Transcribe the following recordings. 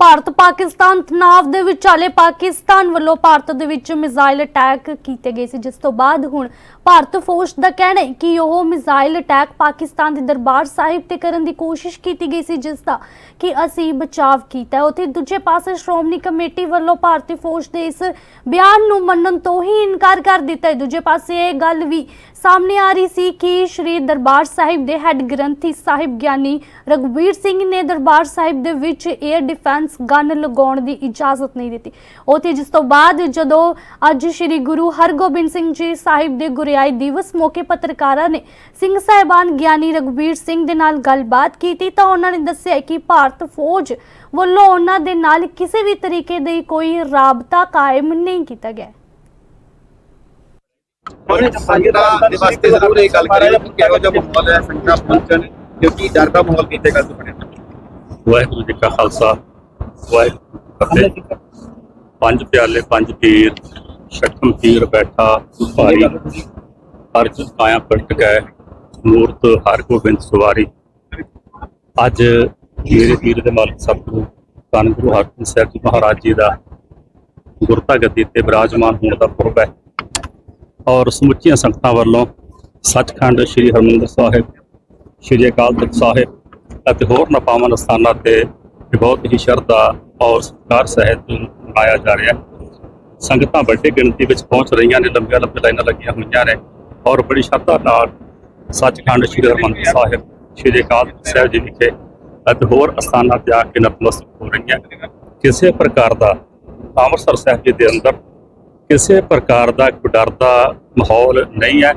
ਭਾਰਤ ਪਾਕਿਸਤਾਨ ਤਣਾਵ ਦੇ ਵਿਚਾਲੇ ਪਾਕਿਸਤਾਨ ਵੱਲੋਂ ਭਾਰਤ ਦੇ ਵਿੱਚ ਮਿਜ਼ਾਈਲ ਅਟੈਕ ਕੀਤੇ ਗਏ ਸੀ, ਜਿਸ ਤੋਂ ਬਾਅਦ ਹੁਣ ਭਾਰਤ ਫੌਜ ਦਾ ਕਹਿਣਾ ਹੈ ਕਿ ਉਹ ਮਿਜ਼ਾਈਲ ਅਟੈਕ ਪਾਕਿਸਤਾਨ ਦੇ ਦਰਬਾਰ ਸਾਹਿਬ ਤੇ ਕਰਨ ਦੀ ਕੋਸ਼ਿਸ਼ ਕੀਤੀ ਗਈ ਸੀ, ਜਿਸ ਦਾ ਕਿ ਅਸੀਂ ਬਚਾਵ ਕੀਤਾ ਹੈ। ਉੱਥੇ ਦੂਜੇ ਪਾਸੇ ਸ਼੍ਰੋਮਣੀ ਕਮੇਟੀ ਵੱਲੋਂ ਭਾਰਤੀ ਫੌਜ ਦੇ ਇਸ ਬਿਆਨ ਨੂੰ ਮੰਨਣ ਤੋਂ ਹੀ ਇਨਕਾਰ ਕਰ ਦਿੱਤਾ ਹੈ। ਦੂਜੇ ਪਾਸੇ ਇਹ ਗੱਲ ਵੀ ਸਾਹਮਣੇ ਆ ਰਹੀ ਸੀ ਕਿ ਸ਼੍ਰੀ ਦਰਬਾਰ ਸਾਹਿਬ ਦੇ ਹੈੱਡ ਗ੍ਰੰਥੀ ਸਾਹਿਬ ਗਿਆਨੀ ਰਗਵੀਰ ਸਿੰਘ ਨੇ ਦਰਬਾਰ ਸਾਹਿਬ ਦੇ ਵਿੱਚ 에ਅਰ ਡਿਫੈਂਸ ਗਨ ਲਗਾਉਣ ਦੀ ਇਜਾਜ਼ਤ ਨਹੀਂ ਦਿੱਤੀ। ਉਥੇ ਜਿਸ ਤੋਂ ਬਾਅਦ ਜਦੋਂ ਅੱਜ ਸ਼੍ਰੀ ਗੁਰੂ ਹਰਗੋਬਿੰਦ ਸਿੰਘ ਜੀ ਸਾਹਿਬ ਦੇ ਗੁਰਿਆਈ ਦਿਵਸ ਮੌਕੇ ਪੱਤਰਕਾਰਾਂ ਨੇ ਸਿੰਘ ਸਾਹਿਬਾਨ ਗਿਆਨੀ ਰਗਵੀਰ ਸਿੰਘ ਦੇ ਨਾਲ ਗੱਲਬਾਤ ਕੀਤੀ ਤਾਂ ਉਹਨਾਂ ਨੇ ਦੱਸਿਆ ਕਿ ਭਾਰਤ ਫੌਜ ਵੱਲੋਂ ਉਹਨਾਂ ਦੇ ਨਾਲ ਕਿਸੇ ਵੀ ਤਰੀਕੇ ਦੀ ਕੋਈ ਰਾਬਤਾ ਕਾਇਮ ਨਹੀਂ ਕੀਤਾ ਗਿਆ। ਸੰਗਤਾਂ ਦੇ ਵਾਸਤੇ ਜ਼ਰੂਰ ਇਹ ਗੱਲ ਕਰੀ ਕਿ ਕਿਹੋ ਜਿਹਾ ਮਾਹੌਲ ਹੈ ਸੰਗਤਾਂ ਪਹੁੰਚਣ ਕਿਉਂਕਿ ਡਰ ਦਾ ਮਾਹੌਲ ਕਿਤੇ ਗੱਲ ਤੋਂ ਬਣਿਆ ਵਾਹਿਗੁਰੂ ਜੀ ਕਾ ਖਾਲਸਾ ਵਾਹਿਗੁਰੂ ਜੀ ਫਤਿਹ ਪੰਜ ਪਿਆਲੇ, ਪੰਜ ਪੀਰ ਸ਼ਕਮ ਪੀਰ ਬੈਠਾ, ਭਾਰੀ ਅਰਜ ਆਇਆ ਪਲਟ ਗਏ ਮੂਰਤ ਹਰ ਗੋਬਿੰਦ ਸਵਾਰੀ। ਅੱਜ ਮੇਰੇ ਪੀਰ ਦੇ ਮਾਲਕ ਸਭ ਸਤਿਗੁਰੂ ਧੰਨ ਗੁਰੂ ਹਰਗੋਬਿੰਦ ਸਾਹਿਬ ਜੀ ਮਹਾਰਾਜ ਜੀ ਦਾ ਗੁਰਤਾ ਗੱਦੀ ਤੇ ਵਿਰਾਜਮਾਨ ਹੋਣ ਦਾ ਪੁਰਬ ਹੈ। ਔਰ ਸਮੁੱਚੀਆਂ ਸੰਗਤਾਂ ਵੱਲੋਂ ਸੱਚਖੰਡ ਸ੍ਰੀ ਹਰਿਮੰਦਰ ਸਾਹਿਬ, ਸ੍ਰੀ ਅਕਾਲ ਤਖਤ ਸਾਹਿਬ ਅਤੇ ਹੋਰ ਨਪਾਵਨ ਸਥਾਨਾਂ ਤੇ ਬਹੁਤ ਹੀ ਸ਼ਰਧਾ ਔਰ ਸਤਿਕਾਰ ਸਹਿਤ ਮਨਾਇਆ ਜਾ ਰਿਹਾ ਸੰਗਤਾਂ ਵੱਡੀ ਗਿਣਤੀ ਵਿੱਚ ਪਹੁੰਚ ਰਹੀਆਂ ਨੇ, ਲੰਬੀਆਂ ਲੰਬੀਆਂ ਲਾਈਨਾਂ ਲੱਗੀਆਂ ਹੋਈਆਂ ਨੇ ਔਰ ਬੜੀ ਸ਼ਰਧਾ ਨਾਲ ਸੱਚਖੰਡ ਸ੍ਰੀ ਹਰਿਮੰਦਰ ਸਾਹਿਬ, ਸ੍ਰੀ ਅਕਾਲ ਸਾਹਿਬ ਜੀ ਵਿਖੇ ਅਤੇ ਹੋਰ ਅਸਥਾਨਾਂ ਤੇ ਆ ਕੇ ਨਤਮਸਤਕ ਹੋ ਰਹੀਆਂ ਕਿਸੇ ਪ੍ਰਕਾਰ ਦਾ ਅੰਮ੍ਰਿਤਸਰ ਸਾਹਿਬ ਜੀ ਦੇ ਅੰਦਰ ਕਿਸੇ ਪ੍ਰਕਾਰ ਦਾ ਕੋਈ ਡਰ ਦਾ ਮਾਹੌਲ ਨਹੀਂ ਹੈ,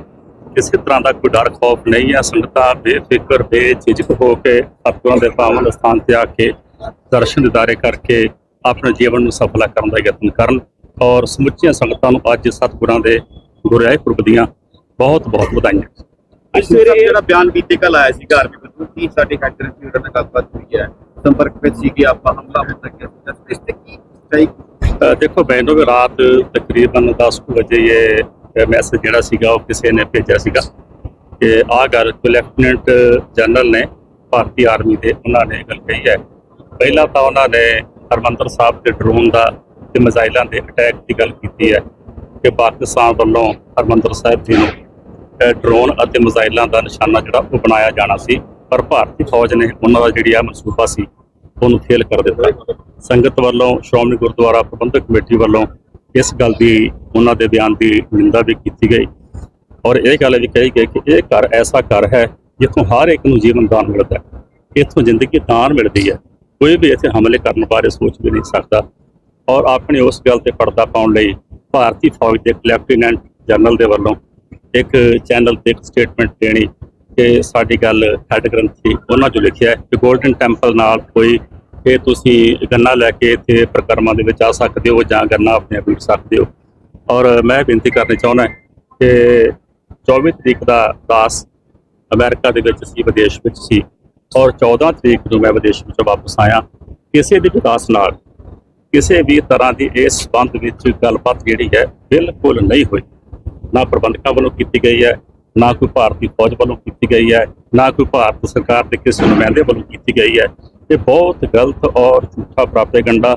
ਕਿਸੇ ਤਰ੍ਹਾਂ ਦਾ ਕੋਈ ਡਰ ਖੌਫ ਨਹੀਂ ਹੈ। ਸੰਗਤਾਂ ਬੇਫਿਕਰ, ਬੇਝਿਜਕ ਹੋ ਕੇ ਸਤਿਗੁਰਾਂ ਦੇ ਪਾਵਨ ਸਥਾਨ ਤੇ ਆ ਕੇ ਦਰਸ਼ਨ ਦਿਦਾਰੇ ਕਰਕੇ ਆਪਣੇ ਜੀਵਨ ਨੂੰ ਸਫਲਾ ਕਰਨ ਦਾ ਯਤਨ ਕਰਨ ਔਰ ਸਮੁੱਚੀਆਂ ਸੰਗਤਾਂ ਨੂੰ ਅੱਜ ਸਤਿਗੁਰਾਂ ਦੇ ਗੁਰਿਆਏ ਪੁਰਬ ਦੀਆਂ ਬਹੁਤ ਬਹੁਤ ਵਧਾਈਆਂ। ਅੱਜ ਸਵੇਰੇ ਜਿਹੜਾ ਬਿਆਨ ਬੀਤੇ ਕੱਲ ਆਇਆ ਸੀ ਘਰ ਵਿੱਚ ਕੀ ਸਾਡੇ ਹੈਕਰ ਸੀ ਉਹਨਾਂ ਨਾਲ ਗੱਲਬਾਤ ਹੋਈ ਹੈ। ਸੰਪਰਕ ਵਿੱਚ ਸੀ ਕਿ ਆਪਾਂ ਹਮਲਾ ਹੋ ਸਕਿਆ ਇਸ ਤੇ ਕੀ ਸਹੀ ਅ, ਦੇਖੋ ਮੈਨੂੰ ਵੀ ਰਾਤ ਤਕਰੀਬਨ 10 ਕੁ ਵਜੇ ਇਹ ਮੈਸੇਜ ਜਿਹੜਾ ਸੀਗਾ ਉਹ ਕਿਸੇ ਨੇ ਭੇਜਿਆ ਸੀਗਾ ਕਿ ਆਹ ਗੱਲ ਲੈਫਟੀਨੈਂਟ ਜਨਰਲ ਨੇ ਭਾਰਤੀ ਆਰਮੀ ਦੇ ਉਹਨਾਂ ਨੇ ਗੱਲ ਕਹੀ ਹੈ। ਪਹਿਲਾਂ ਤਾਂ ਉਹਨਾਂ ਨੇ ਹਰਮੰਦਰ ਸਾਹਿਬ ਦੇ ਡਰੋਨ ਦਾ ਤੇ ਮਿਜ਼ਾਈਲਾਂ ਦੇ ਅਟੈਕ ਦੀ ਗੱਲ ਕੀਤੀ ਹੈ ਕਿ ਪਾਕਿਸਤਾਨ ਵੱਲੋਂ ਹਰਮੰਦਰ ਸਾਹਿਬ ਜੀ ਨੂੰ ਡਰੋਨ ਅਤੇ ਮਿਜ਼ਾਈਲਾਂ ਦਾ ਨਿਸ਼ਾਨਾ ਜਿਹੜਾ ਉਹ ਬਣਾਇਆ ਜਾਣਾ ਸੀ, ਪਰ ਭਾਰਤੀ ਫੌਜ ਨੇ ਉਹਨਾਂ ਦਾ ਜਿਹੜੀ ਆ ਮਨਸੂਬਾ ਸੀ, ਉਹਨੂੰ ਫੇਲ ਕਰ ਦਿੱਤਾ। ਸੰਗਤ ਵੱਲੋਂ ਸ਼੍ਰੋਮਣੀ ਗੁਰਦੁਆਰਾ ਪ੍ਰਬੰਧਕ ਕਮੇਟੀ ਵੱਲੋਂ ਇਸ ਗੱਲ ਦੀ ਉਹਨਾਂ ਦੇ ਬਿਆਨ ਦੀ ਨਿੰਦਾ ਵੀ ਕੀਤੀ ਗਈ। ਔਰ ਇਹ ਗੱਲ ਵੀ ਕਹੀ ਗਈ ਕਿ ਇਹ ਘਰ ਐਸਾ ਘਰ ਹੈ ਜਿੱਥੋਂ ਹਰ ਇੱਕ ਨੂੰ ਜੀਵਨ ਦਾਨ ਮਿਲਦਾ ਹੈ, ਇੱਥੋਂ ਜ਼ਿੰਦਗੀ ਦਾਨ ਮਿਲਦੀ ਹੈ। ਕੋਈ ਵੀ ਇੱਥੇ ਹਮਲੇ ਕਰਨ ਬਾਰੇ ਸੋਚ ਵੀ ਨਹੀਂ ਸਕਦਾ। ਔਰ ਆਪਣੀ ਉਸ ਗੱਲ ਤੇ ਪਰਦਾ ਪਾਉਣ ਲਈ ਭਾਰਤੀ ਫੌਜ ਦੇ ਇੱਕ ਲੈਫਟੀਨੈਂਟ ਜਨਰਲ ਦੇ ਵੱਲੋਂ ਇੱਕ ਚੈਨਲ ਤੇ ਇੱਕ ਸਟੇਟਮੈਂਟ ਦੇਣੀ ਕਿ ਸਾਡੀ ਗੱਲ ਹੈਡ ਗ੍ਰੰਥੀ ਉਹਨਾਂ ਜੋ ਲਿਖਿਆ ਹੈ ਕਿ 골ਡਨ ਟੈਂਪਲ ਨਾਲ ਕੋਈ ਕਿ ਤੁਸੀਂ ਗੰਨਾ ਲੈ ਕੇ ਇੱਥੇ ਪ੍ਰਕਰਮਾਂ ਦੇ ਵਿੱਚ ਆ ਸਕਦੇ ਹੋ ਜਾਂ ਗੰਨਾ ਆਪਣੇ ਆਪ ਵਿਕ ਸਕਦੇ ਹੋ। ਔਰ ਮੈਂ ਬੇਨਤੀ ਕਰਨੀ ਚਾਹੁੰਦਾ ਕਿ 24 ਤਰੀਕ ਦਾ ਦਾਸ ਅਮਰੀਕਾ ਦੇ ਵਿੱਚ ਸੀ, ਵਿਦੇਸ਼ ਵਿੱਚ ਸੀ। ਔਰ 14 ਤਰੀਕ ਨੂੰ ਮੈਂ ਵਿਦੇਸ਼ ਵਿੱਚੋਂ ਵਾਪਸ ਆਇਆ। ਕਿਸੇ ਵੀ ਵਿਕਾਸ ਨਾਲ ਕਿਸੇ ਵੀ ਤਰ੍ਹਾਂ ਦੀ ਇਸ ਸੰਬੰਧ ਵਿੱਚ ਗੱਲਬਾਤ ਜਿਹੜੀ ਹੈ ਬਿਲਕੁਲ ਨਹੀਂ ਹੋਈ। ਨਾ ਪ੍ਰਬੰਧਕਾਂ ਵੱਲੋਂ ਕੀਤੀ ਗਈ ਹੈ, ਨਾ ਕੋਈ ਭਾਰਤੀ ਫੌਜ ਵੱਲੋਂ ਕੀਤੀ ਗਈ ਹੈ, ਨਾ ਕੋਈ ਭਾਰਤ ਸਰਕਾਰ ਦੇ ਕਿਸੇ ਨੁਮਾਇੰਦੇ ਵੱਲੋਂ ਕੀਤੀ ਗਈ ਹੈ। ਇਹ ਬਹੁਤ ਗਲਤ ਔਰ ਝੂਠਾ ਪ੍ਰਾਪੇਗੰਡਾ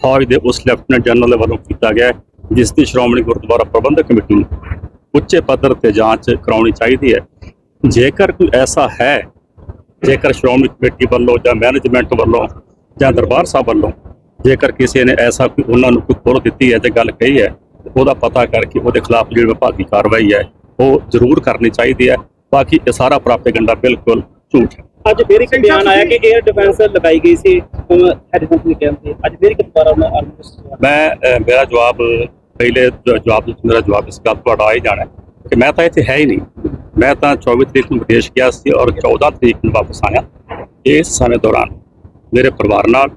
ਫੌਜ ਦੇ ਉਸ ਲੈਫਟੀਨੈਂਟ ਜਨਰਲ ਵੱਲੋਂ ਕੀਤਾ ਗਿਆ ਜਿਸ ਦੀ ਸ਼੍ਰੋਮਣੀ ਗੁਰਦੁਆਰਾ ਪ੍ਰਬੰਧਕ ਕਮੇਟੀ ਨੂੰ ਉੱਚੇ ਪੱਧਰ ਤੇ ਜਾਂਚ ਕਰਾਉਣੀ ਚਾਹੀਦੀ ਹੈ। ਜੇਕਰ ਕੋਈ ਐਸਾ ਹੈ ਜੇਕਰ ਸ਼੍ਰੋਮਣੀ ਕਮੇਟੀ ਵੱਲੋਂ ਜਾਂ ਮੈਨੇਜਮੈਂਟ ਵੱਲੋਂ ਜਾਂ ਦਰਬਾਰ ਸਾਹਿਬ ਵੱਲੋਂ ਜੇਕਰ ਕਿਸੇ ਨੇ ਐਸਾ ਕੋਈ ਉਹਨਾਂ ਨੂੰ ਕੋਈ ਖੋਲ ਦਿੱਤੀ ਹੈ ਤੇ ਗੱਲ ਕਹੀ ਹੈ ਤੇ ਉਹਦਾ ਪਤਾ ਕਰਕੇ ਉਹਦੇ ਖਿਲਾਫ ਜਿਹੜੀ ਵਿਭਾਗੀ ਕਾਰਵਾਈ ਹੈ ਉਹ ਜ਼ਰੂਰ ਕਰਨੀ ਚਾਹੀਦੀ ਹੈ। ਬਾਕੀ ਇਹ ਸਾਰਾ ਪ੍ਰਾਪੇਗੰਡਾ ਬਿਲਕੁਲ ਝੂਠ ਹੈ। ਅੱਜ ਫਿਰ ਇੱਕ ਬਿਆਨ ਆਇਆ ਕਿ 에ਅਰ ਡਿਫੈਂਸ ਲਗਾਈ ਗਈ ਸੀ ਹੈਡਫੋਨ ਨੇ ਕਿਹਾ ਸੀ। ਅੱਜ ਫਿਰ ਇੱਕ ਦੁਬਾਰਾ ਉਹਨਾਂ ਆਰਮੀ ਮੈਂ ਮੇਰਾ ਜਵਾਬ ਪਹਿਲੇ ਜਵਾਬ ਵਿੱਚ ਮੇਰਾ ਜਵਾਬ ਇਸ ਗੱਲ ਤੁਹਾਡਾ ਆ ਹੀ ਜਾਣਾ ਕਿ ਮੈਂ ਤਾਂ ਇੱਥੇ ਹੈ ਹੀ ਨਹੀਂ। ਮੈਂ ਤਾਂ 24 ਤਰੀਕ ਨੂੰ ਵਿਦੇਸ਼ ਗਿਆ ਸੀ ਔਰ 14 ਤਰੀਕ ਨੂੰ ਵਾਪਸ ਆਇਆ। ਇਸ ਸਮੇਂ ਦੌਰਾਨ ਮੇਰੇ ਪਰਿਵਾਰ ਨਾਲ,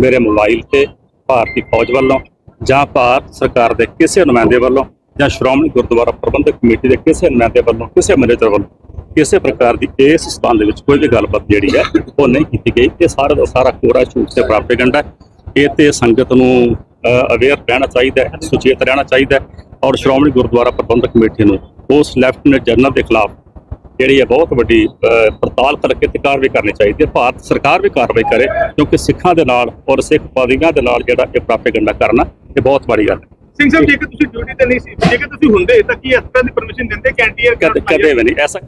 ਮੇਰੇ ਮੋਬਾਈਲ ਤੇ ਭਾਰਤੀ ਫੌਜ ਵੱਲੋਂ ਜਾਂ ਭਾਰਤ ਸਰਕਾਰ ਦੇ ਕਿਸੇ ਨੁਮਾਇੰਦੇ ਵੱਲੋਂ ਜਾਂ ਸ਼੍ਰੋਮਣੀ ਗੁਰਦੁਆਰਾ ਪ੍ਰਬੰਧਕ ਕਮੇਟੀ ਦੇ ਕਿਸੇ ਨੁਮਾਇੰਦੇ ਵੱਲੋਂ, ਕਿਸੇ ਮੈਨੇਜਰ ਵੱਲੋਂ ਕਿਸੇ ਪ੍ਰਕਾਰ ਦੀ ਇਸ ਸਬੰਧ ਵਿੱਚ ਕੋਈ ਵੀ ਗੱਲਬਾਤ ਜਿਹੜੀ ਹੈ ਉਹ ਨਹੀਂ ਕੀਤੀ ਗਈ। ਇਹ ਸਾਰਾ ਦਾ ਸਾਰਾ ਕੋਰਾ ਝੂਠ ਤੇ ਪ੍ਰਾਪੇਗੰਡਾ ਹੈ। ਇਹ ਤੇ ਸੰਗਤ ਨੂੰ ਅਵੇਅਰ ਰਹਿਣਾ ਚਾਹੀਦਾ ਹੈ, ਸੁਚੇਤ ਰਹਿਣਾ ਚਾਹੀਦਾ ਹੈ ਔਰ ਸ਼੍ਰੋਮਣੀ ਗੁਰਦੁਆਰਾ ਪ੍ਰਬੰਧਕ ਕਮੇਟੀ ਨੂੰ ਉਸ ਲੈਫਟੀਨੈਂਟ ਜਨਰਲ ਦੇ ਖਿਲਾਫ ਜਿਹੜੀ ਹੈ ਬਹੁਤ ਵੱਡੀ ਪੜਤਾਲ ਕਰਕੇ ਤੇ ਕਾਰਵਾਈ ਕਰਨੀ ਚਾਹੀਦੀ ਹੈ। ਭਾਰਤ ਸਰਕਾਰ ਵੀ ਕਾਰਵਾਈ ਕਰੇ ਕਿਉਂਕਿ ਸਿੱਖਾਂ ਦੇ ਨਾਲ ਔਰ ਸਿੱਖ ਪਾਦਰੀਆਂ ਦੇ ਨਾਲ ਜਿਹੜਾ ਇਹ ਪ੍ਰਾਪੇਗੰਡਾ ਕਰਨਾ ਇਹ ਬਹੁਤ ਮਾੜੀ ਗੱਲ ਹੈ। ਸਿੰਘ ਸਾਹਿਬ ਜੇਕਰ ਤੁਸੀਂ ਡਿਊਟੀ ਤੇ ਨਹੀਂ ਸੀ ਜੇਕਰ ਤੁਸੀਂ ਹੁੰਦੇ ਤਾਂ ਕੀ ਇਸ ਤਰ੍ਹਾਂ ਦੀ ਪਰਮਿਸ਼ਨ ਦਿੰਦੇ? ਕੈਂਟੀਅਰ ਕਦੇ ਵੀ ਨਹੀਂ। ਐਸਾ